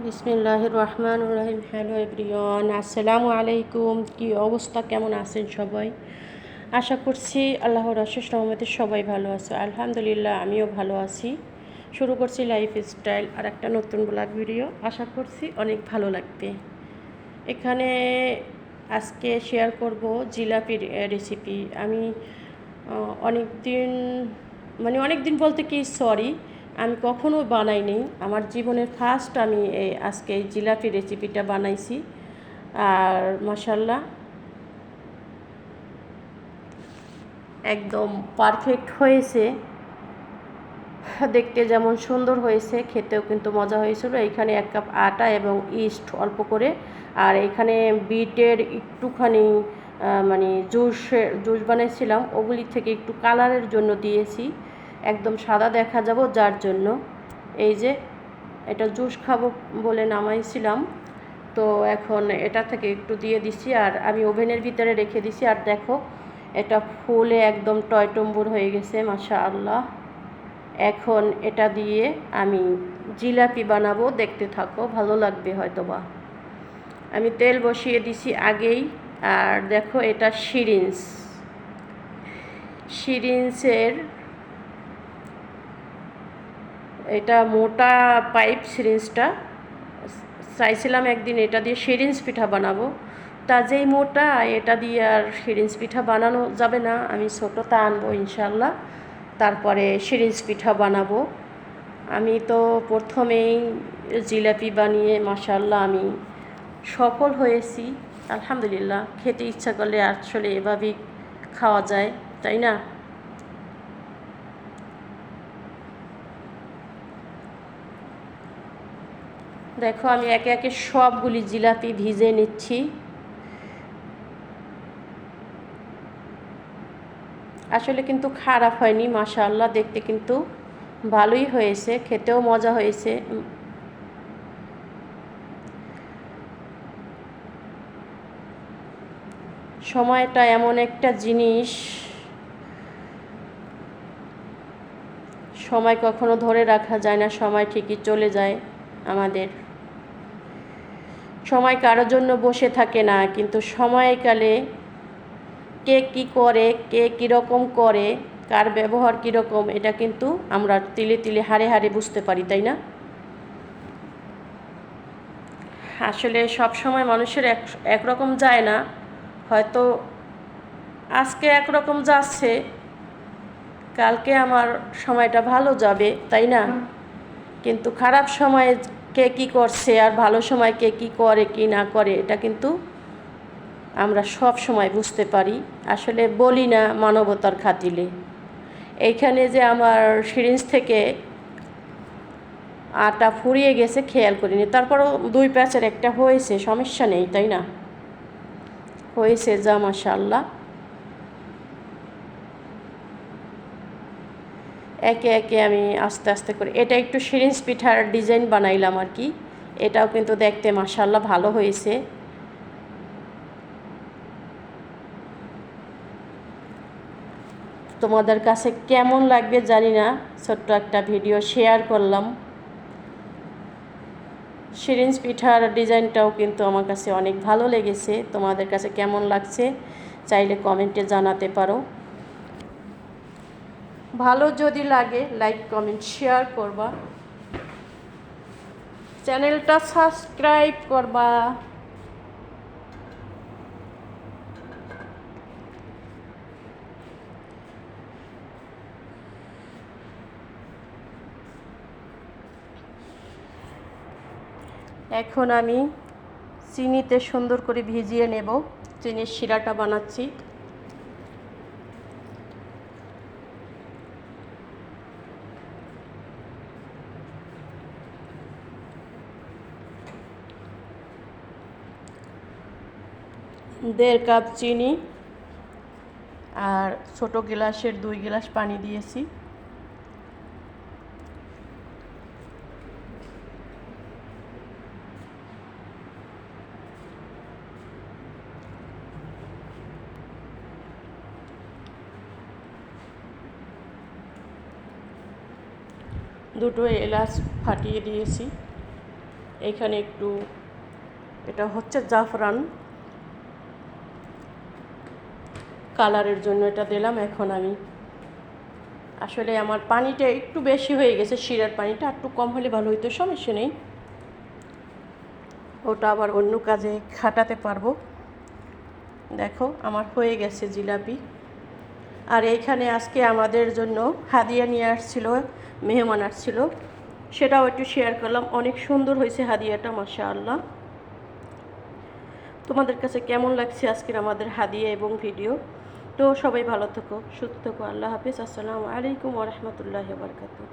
বিসমিল্লাহ রহমান রহিম hello everyone, আসসালামু আলাইকুম। কি অবস্থা? কেমন আছেন সবাই? আশা করছি আল্লাহর অশেষ রহমতে সবাই ভালো আছে। আলহামদুলিল্লাহ, আমিও ভালো আছি। শুরু করছি লাইফ স্টাইল আর একটা নতুন ব্লগ ভিডিও। আশা করছি অনেক ভালো লাগবে। এখানে আজকে শেয়ার করব জিলাপির রেসিপি আমি অনেক দিন মানে অনেক দিন বলতে কি সরি আমি কখনো বানাইনি। আমার জীবনের ফার্স্ট আমি এই আজকে এই জিলাপি রেসিপিটা বানাইছি। আর মাসাল্লাহ একদম পারফেক্ট হয়েছে। দেখতে যেমন সুন্দর হয়েছে, খেতেও কিন্তু মজা হয়েছিল। এইখানে এক কাপ আটা এবং ইস্ট অল্প করে, আর এখানে বিটের একটুখানি মানে জুস জুস বানিয়েছিলাম ওগুলি থেকে একটু কালারের জন্য দিয়েছি। একদম সাদা দেখা যাব যার জন্য। এই যে, এটা জুস খাব বলে নামাইছিলাম। তো এখন এটা থেকে একটু দিয়ে দিছি আর আমি ওভেনের ভিতরে রেখে দিছি। আর দেখো, এটা ফুলে একদম টয়টম্বুর হয়ে গেছে মাসা আল্লাহ এখন এটা দিয়ে আমি জিলাপি বানাবো, দেখতে থাকো, ভালো লাগবে হয়তো বা আমি তেল বসিয়ে দিছি আগেই। আর দেখো, এটা সিরিঞ্জ সিরিঞ্জের এটা মোটা পাইপ সিরিঞ্জটা। চাইছিলাম একদিন এটা দিয়ে সিরিঞ্জ পিঠা বানাবো। তা যেই মোটা, এটা দিয়ে আর সিরিঞ্জ পিঠা বানানো যাবে না। আমি ছোটোটা আনব ইনশাল্লাহ তারপরে সিরিঞ্জ পিঠা বানাবো। আমি তো প্রথমেই জিলাপি বানিয়ে মাসাল্লাহ আমি সফল হয়েছি। আলহামদুলিল্লাহ, খেতে ইচ্ছা করলে আসলে এভাবেই খাওয়া যায়, তাই না? দেখো, আমি একে একে সবগুলি জিলাপি ভিজে নিচ্ছি। আসলে কিন্তু খারাপ হয়নি, মাশাআল্লাহ, দেখতে কিন্তু ভালোই হয়েছে, খেতেও মজা হয়েছে। সময়টা এমন একটা জিনিস, সময় কখনো ধরে রাখা যায় না, সময় ঠিকই চলে যায় আমাদের। সময় কারোর জন্য বসে থাকে না কিন্তু সময়কালে কে কি করে কে কীরকম করে কার ব্যবহার কীরকম এটা কিন্তু আমরা তিলে তিলে হারে হারে বুঝতে পারি তাই না? আসলে সব সময় মানুষের এক একরকম যায় না হয়তো আজকে একরকম যাচ্ছে কালকে আমার সময়টা ভালো যাবে তাই না? কিন্তু খারাপ সময়ে কে কী করছে আর ভালো সময় কে কী করে, কি না করে, এটা কিন্তু আমরা সব সময় বুঝতে পারি। আসলে বলি না মানবতার খাতিলে। এইখানে যে আমার সিরিঞ্জ থেকে আটা ফুরিয়ে গেছে, খেয়াল করিনি। তারপরও দুই প্যাচের একটা হয়েছে, সমস্যা নেই, তাই না? হয়েছে যা মাশাল্লাহ একে একে আমি আস্তে আস্তে করে, এটা একটু সিরিঞ্জ পিঠার ডিজাইন বানাইলাম আর কি। এটাও কিন্তু দেখতে মাসাল্লাহ ভালো হয়েছে। তোমাদের কাছে কেমন লাগবে জানি না, ছোট্ট একটা ভিডিও শেয়ার করলাম। সিরিঞ্জ পিঠার ডিজাইনটাও কিন্তু আমার কাছে অনেক ভালো লেগেছে। তোমাদের কাছে কেমন লাগছে, চাইলে কমেন্টে জানাতে পারো। ভালো যদি লাগে লাইক কমেন্ট শেয়ার করবা। চ্যানেলটা সাবস্ক্রাইব করবা। এখন আমি চিনিতে সুন্দর করে ভিজিয়ে নেব। চিনির শিরাটা বানাচ্ছি। দেড় কাপ চিনি আর ছোট গ্লাসের দুই গ্লাস পানি দিয়েছি। দুটো এলাচ ফাটিয়ে দিয়েছি। এখানে একটু, এটা হচ্ছে জাফরান। কালারের জন্য এটা দিলাম, এখন আমি আসলে আমার পানিটা একটু বেশি হয়ে গেছে, শিরার পানিটা একটু কম হলে ভালো হইতো, সমস্যা নেই। ওটা আবার অন্য কাজে খাটাতে পারব। দেখো, আমার হয়ে গেছে জিলাপি। আর এইখানে আজকে আমাদের জন্য হাদিয়া নিয়ে আসছিল, মেহমান আসছিল। সেটাও একটু শেয়ার করলাম, অনেক সুন্দর হয়েছে হাদিয়াটা মাসা আল্লাহ তোমাদের কাছে কেমন লাগছে আজকের আমাদের হাদিয়া এবং ভিডিও? তো সবাই ভালো থেকো সুস্থ থাকো আল্লাহ হাফিজ। আসসালামু আলাইকুম ওরহমতুল্লাহ বারকাতুহ।